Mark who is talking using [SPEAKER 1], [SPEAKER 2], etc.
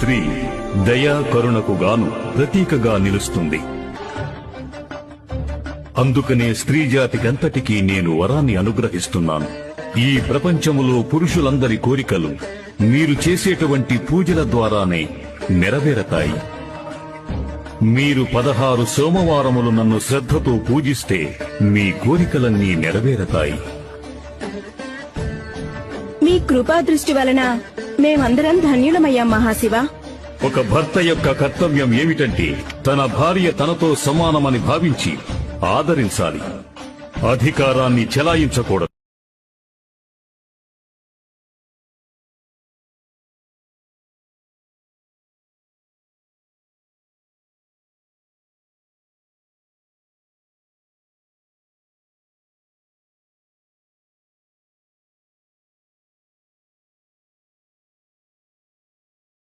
[SPEAKER 1] స్త్రీ దయా కరుణకు గాను ప్రతీకగా నిలుస్తుంది. అందుకనే స్త్రీ జాతికంతటికీ నేను వరాన్ని అనుగ్రహిస్తున్నాను. ఈ ప్రపంచములో పురుషులందరి కోరికలు మీరు చేసేటువంటి పూజల ద్వారానే నెరవేరతాయి. మీరు పదహారు సోమవారములు నన్ను శ్రద్ధతో పూజిస్తే మీ కోరికలన్నీ నెరవేరతాయి.
[SPEAKER 2] మీ కృపా దృష్టి వలన మేమందరం ధన్యులమయ్యాం మహాశివ.
[SPEAKER 1] ఒక భర్త యొక్క కర్తవ్యం ఏమిటంటే తన భార్య తనతో సమానమని భావించి ఆదరించాలి. అధికారాన్ని చెలాయించకూడదు.